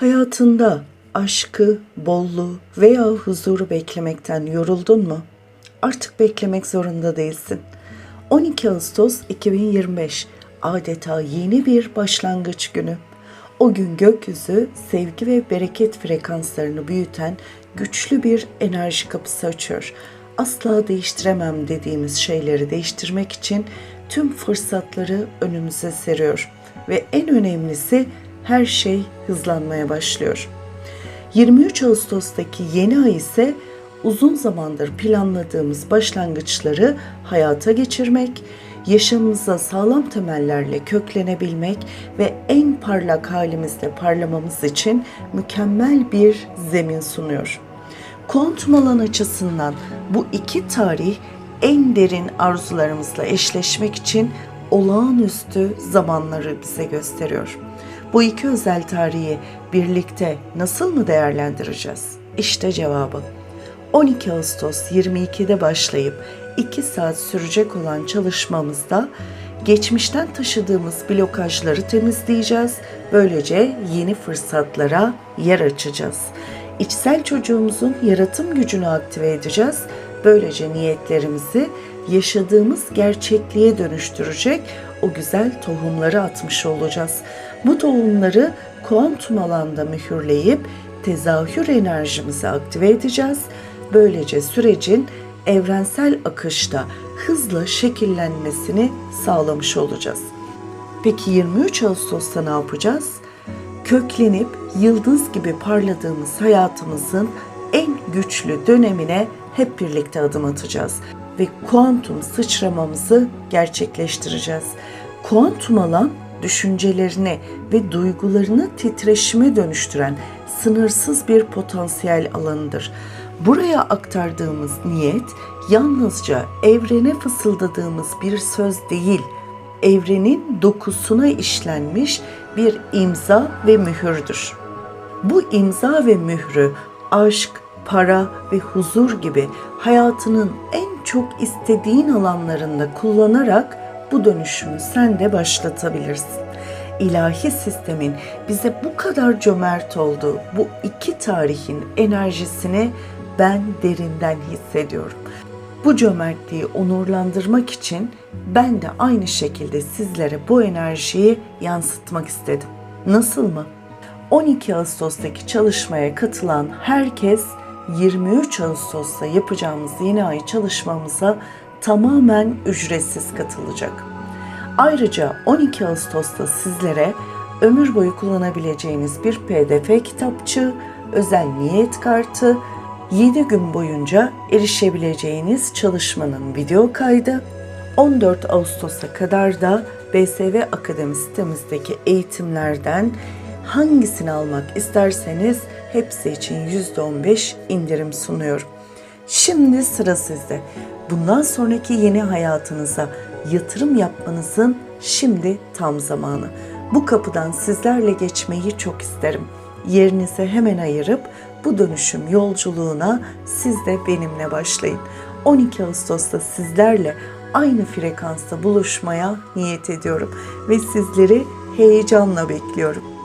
Hayatında aşkı, bolluğu veya huzuru beklemekten yoruldun mu? Artık beklemek zorunda değilsin. 12 Ağustos 2025 adeta yeni bir başlangıç günü. O gün gökyüzü sevgi ve bereket frekanslarını büyüten güçlü bir enerji kapısı açıyor. Asla değiştiremem dediğimiz şeyleri değiştirmek için tüm fırsatları önümüze seriyor ve en önemlisi her şey hızlanmaya başlıyor. 23 Ağustos'taki yeni ay ise uzun zamandır planladığımız başlangıçları hayata geçirmek, yaşamımıza sağlam temellerle köklenebilmek ve en parlak halimizde parlamamız için mükemmel bir zemin sunuyor. Kuantum alan açısından bu iki tarih en derin arzularımızla eşleşmek için olağanüstü zamanları bize gösteriyor. Bu iki özel tarihi birlikte nasıl mı değerlendireceğiz? İşte cevabı. 12 Ağustos 22'de başlayıp 2 saat sürecek olan çalışmamızda geçmişten taşıdığımız blokajları temizleyeceğiz. Böylece yeni fırsatlara yer açacağız. İçsel çocuğumuzun yaratım gücünü aktive edeceğiz. Böylece niyetlerimizi yaşadığımız gerçekliğe dönüştürecek o güzel tohumları atmış olacağız. Bu tohumları kuantum alanda mühürleyip tezahür enerjimizi aktive edeceğiz. Böylece sürecin evrensel akışta hızla şekillenmesini sağlamış olacağız. Peki 23 Ağustos'ta ne yapacağız? Köklenip yıldız gibi parladığımız hayatımızın en güçlü dönemine hep birlikte adım atacağız ve kuantum sıçramamızı gerçekleştireceğiz. Kuantum alan düşüncelerini ve duygularını titreşime dönüştüren sınırsız bir potansiyel alanıdır. Buraya aktardığımız niyet yalnızca evrene fısıldadığımız bir söz değil, evrenin dokusuna işlenmiş bir imza ve mühürdür. Bu imza ve mührü aşk, para ve huzur gibi hayatının en çok istediğin alanlarında kullanarak bu dönüşümü sen de başlatabilirsin. İlahi sistemin bize bu kadar cömert olduğu bu iki tarihin enerjisini ben derinden hissediyorum. Bu cömertliği onurlandırmak için ben de aynı şekilde sizlere bu enerjiyi yansıtmak istedim. Nasıl mı? 12 Ağustos'taki çalışmaya katılan herkes 23 Ağustos'ta yapacağımız yeni ay çalışmamıza tamamen ücretsiz katılacak. Ayrıca 12 Ağustos'ta sizlere ömür boyu kullanabileceğiniz bir PDF kitapçı, özel niyet kartı, 7 gün boyunca erişebileceğiniz çalışmanın video kaydı, 14 Ağustos'a kadar da BSV Akademi sitemizdeki eğitimlerden hangisini almak isterseniz hepsi için %15 indirim sunuyorum. Şimdi sıra sizde. Bundan sonraki yeni hayatınıza yatırım yapmanızın şimdi tam zamanı. Bu kapıdan sizlerle geçmeyi çok isterim. Yerinize hemen ayırıp bu dönüşüm yolculuğuna siz de benimle başlayın. 12 Ağustos'ta sizlerle aynı frekansta buluşmaya niyet ediyorum ve sizleri heyecanla bekliyorum.